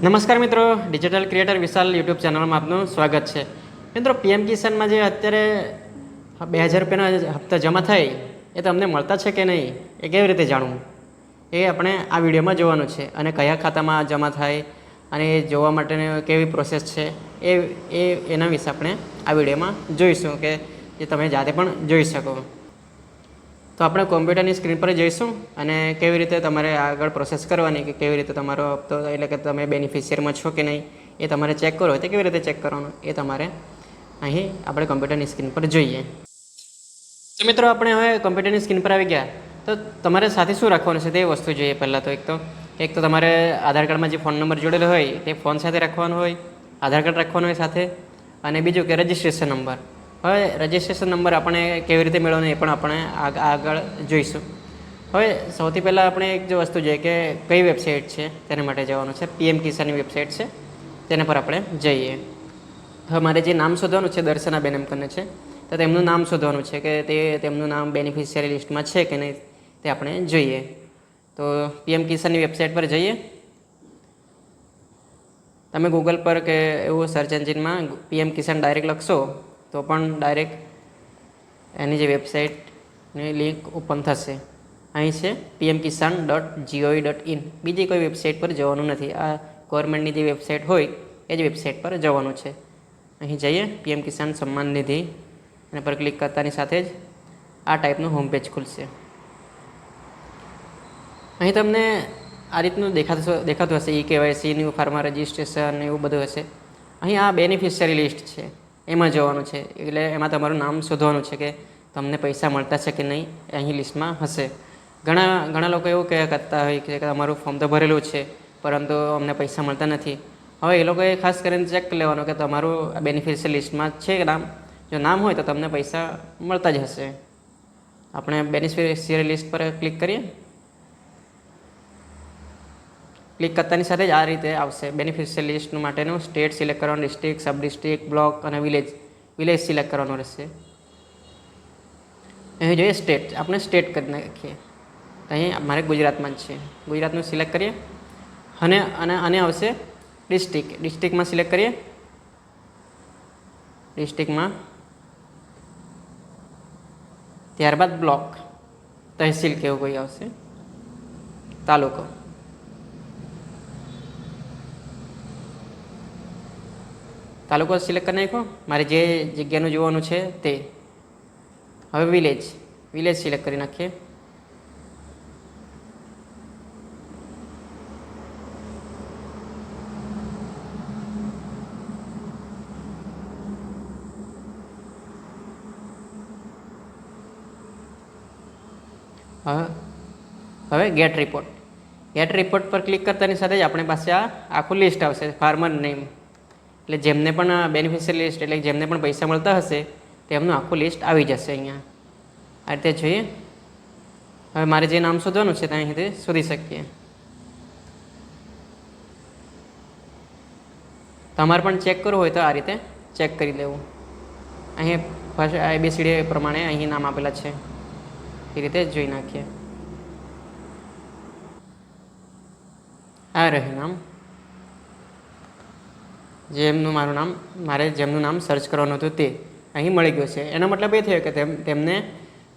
નમસ્કાર મિત્રો digital creator વિશાલ YouTube ચેનલમાં આપનું સ્વાગત છે. મિત્રો પીએમ કિસાનમાં જે અત્યારે બે હજાર રૂપિયાના હપ્તા જમા થાય એ તમને મળતા છે કે નહીં, એ કેવી રીતે જાણવું? એ આપણે આ વિડીયોમાં જોવાનું છે અને કયા ખાતામાં જમા થાય અને એ જોવા માટેની કેવી પ્રોસેસ છે, એ એ એના વિશે આપણે આ વિડીયોમાં જોઈશું કે જે તમે જાતે પણ જોઈ શકો. તો આપણે કોમ્પ્યુટરની સ્ક્રીન પર જઈશું અને કેવી રીતે તમારે આગળ પ્રોસેસ કરવાની કે કેવી રીતે તમારો હપ્તો, એટલે કે તમે બેનિફિશિયરમાં છો કે નહીં, એ તમારે ચેક કરવો હોય તો કેવી રીતે ચેક કરવાનું, એ તમારે અહીં આપણે કોમ્પ્યુટરની સ્ક્રીન પર જોઈએ. તો મિત્રો આપણે હવે કોમ્પ્યુટરની સ્ક્રીન પર આવી ગયા. તો તમારે સાથે શું રાખવાનું છે તે વસ્તુ જોઈએ પહેલાં તો એક તો. એક તો તમારે આધાર કાર્ડમાં જે ફોન નંબર જોડેલો હોય તે ફોન સાથે રાખવાનો હોય, આધાર કાર્ડ રાખવાનું હોય સાથે, અને બીજું કે રજિસ્ટ્રેશન નંબર હવે રજિસ્ટ્રેશન નંબર આપણે કેવી રીતે મેળવવાનો એ પણ આપણે આગ- આગળ જોઈશું. હવે સૌથી પહેલાં આપણે એક જો વસ્તુ જોઈએ કે કઈ વેબસાઇટ છે તેના માટે જવાનું છે. પીએમ કિસાનની વેબસાઇટ છે. તેના પર આપણે જઈએ. હવે મારે જે નામ શોધવાનું છે, દર્શનાબેન એમ કરીને છે, તો તેમનું નામ શોધવાનું છે કે તે તેમનું નામ બેનિફિશિયરી લિસ્ટમાં છે કે નહીં તે આપણે જોઈએ. તો પીએમ કિસાનની વેબસાઇટ પર જઈએ. તમે ગૂગલ પર કે એવું સર્ચ એન્જિનમાં પીએમ કિસાન ડાયરેક્ટ લખશો તો પણ ડાયરેક્ટ એની જે વેબસાઇટની લિંક ઓપન થશે. અહીં છે PM Kisan dot G O V dot in બીજી કોઈ વેબસાઇટ પર જવાનું નથી. આ ગવર્મેન્ટની જે વેબસાઇટ હોય, એ જ વેબસાઇટ પર જવાનું છે. અહીં જઈએ પીએમ કિસાન સન્માન નિધિ. અને પર ક્લિક કરતાની સાથે જ આ ટાઈપનું હોમ પેજ ખુલશે. અહીં તમને આ રીતનું દેખાતું દેખાતું હશે, e KYC new farmer registration એવું બધું હશે. અહીં આ બેનિફિશિયરી લિસ્ટ છે. એમાં જવાનું છે. એટલે એમાં તમારું નામ શોધવાનું છે કે તમને પૈસા મળતા છે કે નહીં અહીં લિસ્ટમાં હશે. ઘણા ઘણા લોકો એવું કહે કરતા હોય કે તમારું ફોર્મ તો ભરેલું છે, પરંતુ અમને પૈસા મળતા નથી. હવે એ લોકોએ ખાસ કરીને ચેક લેવાનું કે તમારું બેનિફિશિયલ લિસ્ટમાં છે કે નામ. જો નામ હોય તો તમને પૈસા મળતા જ હશે. આપણે બેનિફિશિયરી લિસ્ટ પર ક્લિક કરીએ. ક્લિક કરતાની સાથે જ આ રીતે આવશે. બેનિફિશિયલ લિસ્ટ માટેનું સ્ટેટ સિલેક્ટ કરવાનું ડિસ્ટ્રિક્ટ સબ ડિસ્ટ્રિક્ટ બ્લોક અને વિલેજ વિલેજ સિલેક્ટ કરવાનું રહેશે. અહીં જોઈએ સ્ટેટ આપણે સ્ટેટ કરી નાખીએ. અહીં મારે ગુજરાતમાં જ છે. ગુજરાતનું સિલેક્ટ કરીએ. અને અને આને આવશે ડિસ્ટ્રિક્ટ ડિસ્ટ્રિક્ટમાં સિલેક્ટ કરીએ. ડિસ્ટ્રિક્ટમાં ત્યારબાદ બ્લોક તહેસીલ કેવું કોઈ આવશે? તાલુકો. તાલુકો સિલેક્ટ કરી નાખો મારે જે જગ્યાનું જોવાનું છે તે. હવે વિલેજ વિલેજ સિલેક્ટ કરી નાખીએ. હવે ગેટ રિપોર્ટ ગેટ રિપોર્ટ પર ક્લિક કરતાની સાથે જ આપણી પાસે આ આખું લિસ્ટ આવશે. ફાર્મર નેમ એટલે જેમને પણ બેનિફિશિયરી લિસ્ટ એટલે જેમને પણ પૈસા મળતા હશે, તેમનું આખું લિસ્ટ આવી જશે અહીંયા. આ રીતે જોઈએ. હવે મારે જે નામ શોધવાનું છે ત્યાં અહીંથી શોધી શકીએ. તમારે પણ ચેક કરવું હોય તો આ રીતે ચેક કરી લેવું. અહીં ફર્સ્ટ આઈબીસીડી પ્રમાણે અહીં નામ આપેલા છે. એ રીતે જોઈ નાખીએ. આ રહ્યું નામ. જેમનું મારું નામ, મારે જેમનું નામ સર્ચ કરવાનું હતું તે અહીં મળી ગયું છે. એનો મતલબ એ થયો કે તેમ, તેમને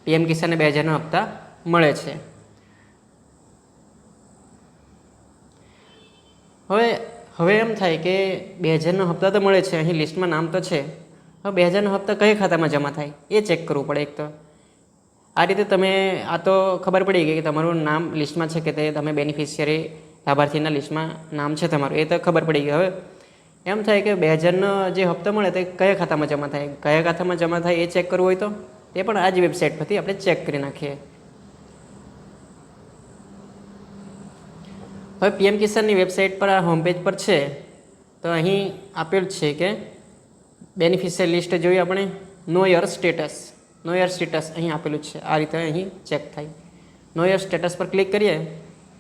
પીએમ કિસાનને બે હજારના હપ્તા મળે છે. હવે હવે એમ થાય કે બે હજારના હપ્તા તો મળે છે, અહીં લિસ્ટમાં નામ તો છે. હવે બે હજારના હપ્તા કઈ ખાતામાં જમા થાય? એ ચેક કરવું પડે એક તો. આ રીતે તમે, આ તો ખબર પડી ગઈ કે તમારું નામ લિસ્ટમાં છે કે તે તમે બેનિફિશિયરી લાભાર્થીના લિસ્ટમાં નામ છે તમારું. એ તો ખબર પડી ગઈ. હવે એમ થાય કે બે હજારનો જે હપ્તો મળે તે કયા ખાતામાં જમા થાય? કયા ખાતામાં જમા થાય એ ચેક કરવું હોય તો? તે પણ આ જ વેબસાઇટ પરથી આપણે ચેક કરી નાખીએ. હવે પીએમ કિસાનની વેબસાઇટ પર આ હોમ પેજ પર છે. તો અહીં આપેલ છે કે બેનિફિશિયલ લિસ્ટ જોઈએ આપણે. Know your status know your status અહીં આપેલું છે. આ રીતે અહીં ચેક થાય. નો યર સ્ટેટસ પર ક્લિક કરીએ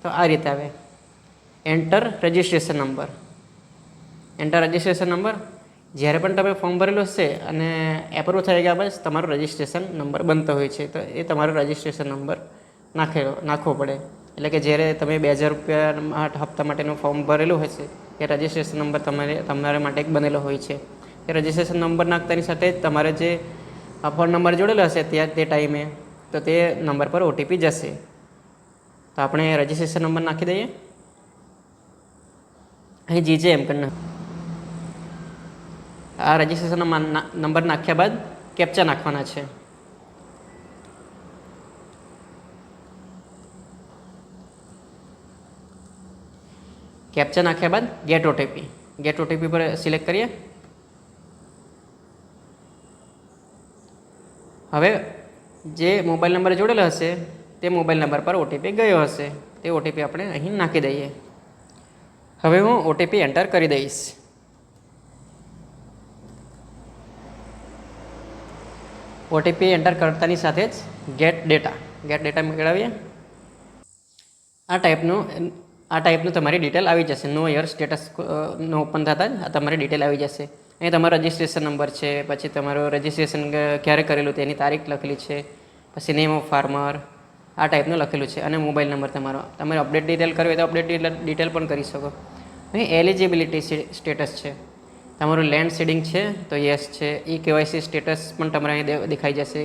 તો આ રીતે આવે. Enter registration number enter registration number જ્યારે પણ તમે ફોર્મ ભરેલું હશે અને એપ્રુવ થઈ ગયા બસ તમારો રજિસ્ટ્રેશન નંબર બનતો હોય છે, તો એ તમારો રજિસ્ટ્રેશન નંબર નાખેલો, નાખવો પડે. એટલે કે જ્યારે તમે બે હજાર રૂપિયા હપ્તા માટેનું ફોર્મ ભરેલું હશે એ રજિસ્ટ્રેશન નંબર તમારે, તમારા માટે એક બનેલો હોય છે. એ રજિસ્ટ્રેશન નંબર નાખતાની સાથે જ તમારે જે ફોન નંબર જોડેલો હશે ત્યાં તે ટાઈમે, તો તે નંબર પર ઓટીપી જશે. તો આપણે રજિસ્ટ્રેશન નંબર નાખી દઈએ. અહીં જીજે એમ કરીને. આ રજિસ્ટ્રેશન નંબર નાખ્યા બાદ કેપ્ચા નાખવાના છે. કેપ્ચા નાખ્યા બાદ ગેટ ઓટીપી ગેટ ઓટીપી પર સિલેક્ટ કરીએ. હવે જે મોબાઈલ નંબર જોડેલો હશે, તે મોબાઈલ નંબર પર ઓટીપી ગયો હશે, તે ઓટીપી આપણે અહીં નાખી દઈએ. હવે હું ઓટીપી એન્ટર કરી દઈશ. ઓટીપી એન્ટર કરતાની સાથે જ ગેટ ડેટા ગેટ ડેટા મેળવીએ આ ટાઈપનું આ ટાઈપનું તમારી ડિટેલ આવી જશે. નો યર સ્ટેટસ નો ઓપન થતાં જ આ તમારી ડિટેલ આવી જશે. અહીં તમારો રજિસ્ટ્રેશન નંબર છે, પછી તમારું રજિસ્ટ્રેશન ક્યારે કરેલું તેની તારીખ લખેલી છે, પછી નેમ ઓફ ફાર્મર આ ટાઈપનું લખેલું છે અને મોબાઈલ નંબર તમારો. તમારે અપડેટ ડિટેલ કરવી હોય તો અપડેટ ડિટેલ પણ કરી શકો. અહીં એલિજિબિલિટી સ્ટેટસ છે. તમારું લેન્ડ સીડિંગ છે, તો યસ છે. ઈ કેવાયસી સ્ટેટસ પણ તમારે અહીં દેખાઈ જશે.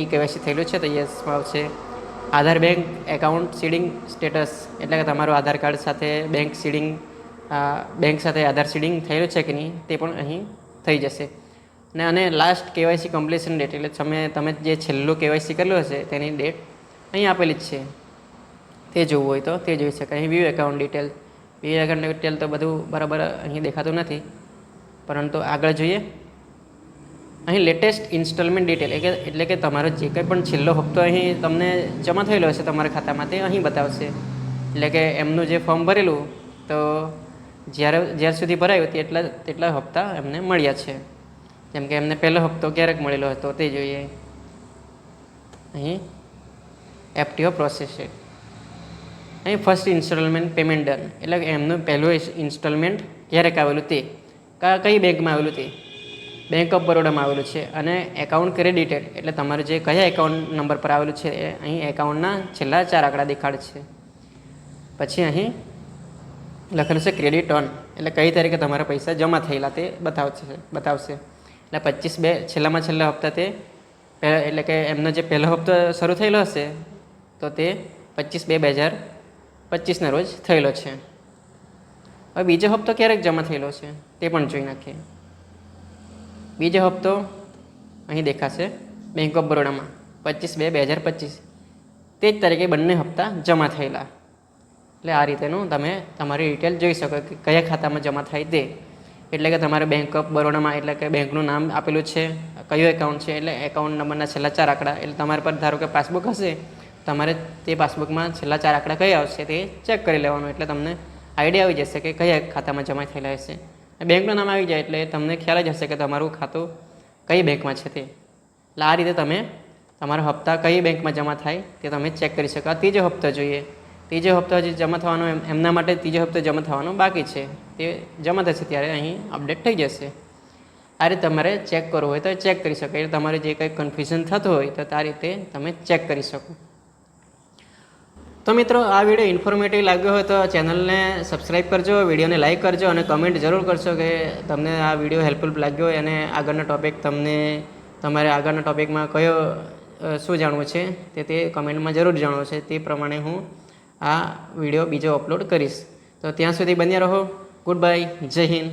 ઈ કેવાયસી થયેલું છે, તો યસ આવશે. Aadhaar bank account seeding status એટલે કે તમારું આધાર કાર્ડ સાથે બેંક સીડિંગ બેંક સાથે આધાર સીડિંગ થયેલું છે કે નહીં, તે પણ અહીં થઈ જશે. ને અને લાસ્ટ કેવાયસી કમ્પ્લીશન ડેટ એટલે તમે તમે જે છેલ્લું કેવાયસી કરેલું હશે, તેની ડેટ અહીં આપેલી જ છે. તે જોવું હોય તો તે જોઈ શકાય. અહીં view account detail view account detail તો બધું બરાબર અહીં દેખાતું નથી. પરંતુ આગળ જોઈએ. અહીં લેટેસ્ટ ઇન્સ્ટોલમેન્ટ ડિટેલ એટલે કે એટલે કે તમારો જે કંઈ પણ છેલ્લો હપ્તો અહીં તમને જમા થયેલો હશે તમારા ખાતામાં તે અહીં બતાવશે. એટલે કે એમનું જે ફોર્મ ભરેલું, તો જ્યારે, જ્યાર સુધી ભરાયું તેટલા તેટલા હપ્તા એમને મળ્યા છે. જેમ કે એમને પહેલો હપ્તો ક્યારેક મળેલો હતો તે જોઈએ. અહીં એફટીઓ પ્રોસેસ છે. અહીં ફર્સ્ટ ઇન્સ્ટોલમેન્ટ પેમેન્ટ ડન એટલે એમનું પહેલું ઇન્સ્ટોલમેન્ટ ક્યારેક આવેલું તે. કઈ બેંકમાં આવેલું તે? બેંક ઓફ બરોડામાં આવેલું છે અને એકાઉન્ટ ક્રેડિટેડ એટલે તમારે જે કયા એકાઉન્ટ નંબર પર આવેલું છે એ અહીં એકાઉન્ટના છેલ્લા ચાર આંકડા દેખાડ છે. પછી અહીં લખેલું છે ક્રેડિટ ઓન એટલે કઈ તારીખે તમારા પૈસા જમા થયેલા તે બતાવશે બતાવશે. એટલે પચીસ બે, છેલ્લામાં છેલ્લા હપ્તા તે એટલે કે એમનો જે પહેલો હપ્તો શરૂ થયેલો હશે, તો તે પચીસ બે બે હજાર પચીસના રોજ થયેલો છે. હવે બીજો હપ્તો ક્યારેક જમા થયેલો છે, તે પણ જોઈ નાખીએ. બીજો હપ્તો અહીં દેખાશે બેંક ઓફ બરોડામાં પચીસ બે બે હજાર પચીસ. તે જ તરીકે બંને હપ્તા જમા થયેલા. એટલે આ રીતેનું તમે તમારી ડિટેલ જોઈ શકો કે કયા ખાતામાં જમા થાય તે. એટલે કે તમારે બેંક ઓફ બરોડામાં એટલે કે બેંકનું નામ આપેલું છે, કયું એકાઉન્ટ છે, એટલે એકાઉન્ટ નંબરના છેલ્લા ચાર આંકડા, એટલે તમારા પર ધારો કે પાસબુક હશે, તમારે તે પાસબુકમાં છેલ્લા ચાર આંકડા કયા આવશે તે ચેક કરી લેવાનું, એટલે તમને આઈડિયા આવી જશે કે કયા ખાતામાં જમા થયેલા હશે. બેંકનું નામ આવી જાય એટલે તમને ખ્યાલ જ હશે કે તમારું ખાતું કઈ બેંકમાં છે તે. એટલે આ રીતે તમે તમારા હપ્તા કઈ બેંકમાં જમા થાય તે તમે ચેક કરી શકો. આ ત્રીજો હપ્તો જોઈએ. ત્રીજો હપ્તો હજી જમા થવાનો એમ- એમના માટે ત્રીજો હપ્તો જમા થવાનો બાકી છે. તે જમા થશે ત્યારે અહીં અપડેટ થઈ જશે. આ રીતે તમારે ચેક કરવું હોય તો ચેક કરી શકો એટલે તમારે જે કંઈ કન્ફ્યુઝન થતું હોય તો આ રીતે તમે ચેક કરી શકો. તો મિત્રો, આ વીડિયો ઇન્ફોર્મેટિવ લાગ્યો હોય તો ચેનલને સબસ્ક્રાઈબ કરજો, વિડીયોને લાઈક કરજો અને કમેન્ટ જરૂર કરશો કે તમને આ વીડિયો હેલ્પફુલ લાગ્યો હોય અને આગળનો ટૉપિક તમને, તમારે આગળના ટોપિકમાં કયો શું જાણવું છે તે તે કમેન્ટમાં જરૂર જાણવું છે. તે પ્રમાણે હું આ વીડિયો બીજો અપલોડ કરીશ. તો ત્યાં સુધી બન્યા રહો. ગુડ બાય જય હિન્દ.